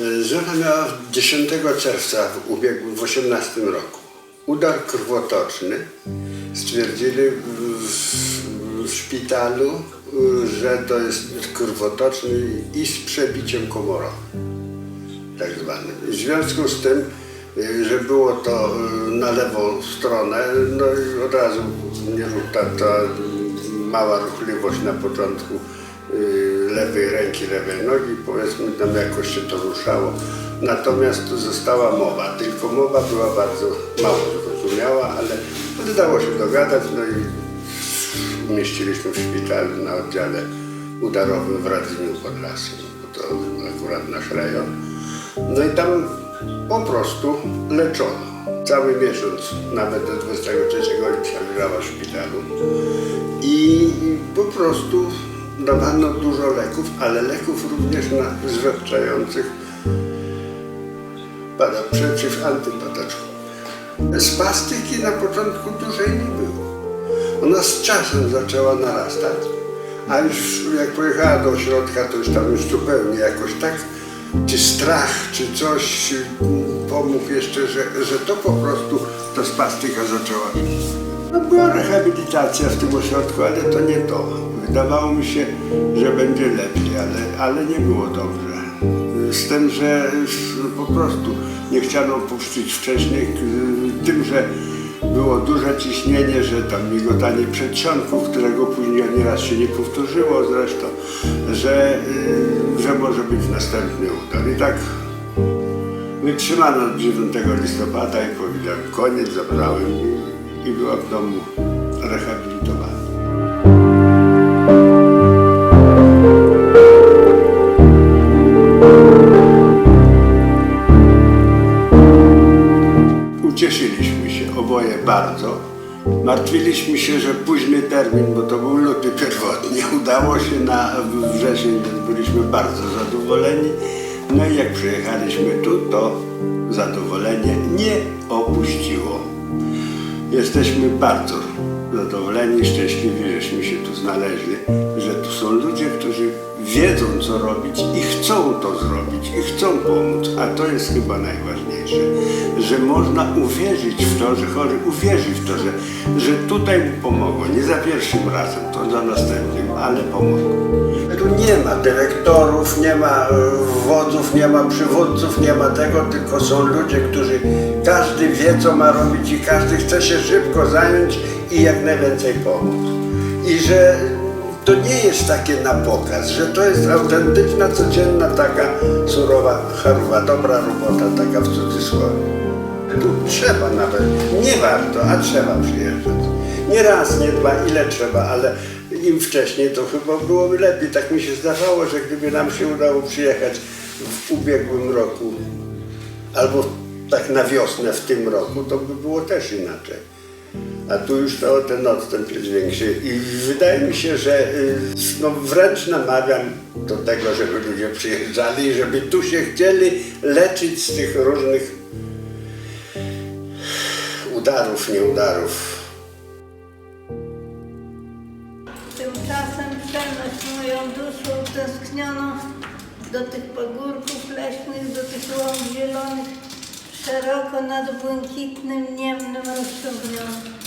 E, Żona miała 10 czerwca w ubiegłym, w 18 roku udar krwotoczny. Stwierdzili w, szpitalu, y, że to jest krwotoczny i z przebiciem komorowym tak zwanym. W związku z tym, y, że było to na lewą stronę, no i od razu nie ta, ta mała ruchliwość na początku lewej ręki, lewej nogi, powiedzmy tam jakoś się to ruszało. Natomiast tu została mowa, tylko mowa była bardzo mało zrozumiała, ale udało się dogadać, no i umieściliśmy w szpitalu na oddziale udarowym w Radzyniu Podlaskim, bo to akurat nasz rejon. No i tam po prostu leczono. Cały miesiąc, nawet do 23 lipca leżała w szpitalu. I po prostu dawano dużo leków, ale leków również na zwierzęcających pada przeciw antypadaczkowych. Spastyki na początku dużej nie było. Ona z czasem zaczęła narastać, a już jak pojechała do ośrodka, to już tam już zupełnie jakoś tak, czy strach, czy coś pomógł jeszcze, że, że to po prostu ta spastyka zaczęła. No była rehabilitacja w tym ośrodku, ale to nie to. Wydawało mi się, że będzie lepiej, ale, ale nie było dobrze. Z tym, że po prostu nie chciano puścić wcześniej, tym, że było duże ciśnienie, że tam migotanie przedsionków, którego później ani raz się nie powtórzyło zresztą, że, y, że może być następny udar. I tak wytrzymano do 9 listopada i powiedziałem koniec, zabrałem i, była w domu rehabilitowana. Ucieszyliśmy się oboje bardzo. Martwiliśmy się, że późny termin, bo to był luty pierwotnie, udało się na wrzesień, więc byliśmy bardzo zadowoleni. No i jak przyjechaliśmy tu, to zadowolenie nie opuściło. Jesteśmy bardzo zadowoleni, szczęśliwi, żeśmy się tu znaleźli, że tu są ludzie, którzy wiedzą, co robić i chcą to zrobić, i chcą pomóc, a to jest chyba najważniejsze, że można uwierzyć w to, że chory uwierzy w to, że, że tutaj mu pomogło, nie za pierwszym razem, to za następnym, ale pomogło. Tu nie ma dyrektorów, nie ma e, wodzów, nie ma przywódców, nie ma tego, tylko są ludzie, którzy każdy wie, co ma robić i każdy chce się szybko zająć i jak najwięcej pomóc. I że to nie jest takie na pokaz, że to jest autentyczna, codzienna, taka surowa, charowa, dobra robota, taka w cudzysłowie. Tu trzeba nawet, nie warto, a trzeba przyjeżdżać. Nie raz, nie dwa, ile trzeba, ale im wcześniej to chyba byłoby lepiej. Tak mi się zdawało, że gdyby nam się udało przyjechać w ubiegłym roku, albo tak na wiosnę w tym roku, to by było też inaczej. A tu już to, ten odstęp jest większy i wydaje mi się, że y, no, wręcz namawiam do tego, żeby ludzie przyjeżdżali i żeby tu się chcieli leczyć z tych różnych udarów, nieudarów. Tymczasem przenoś moją duszę utęsknioną do tych pagórków leśnych, do tych łąk zielonych, szeroko nad błękitnym, niemnym rozciągnioną,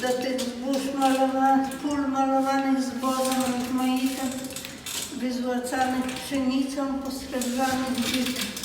do tych zbóż malowanych, pól malowanych zbożem rozmaitym, wyzłacanych pszenicą, posrebrzanych żytem.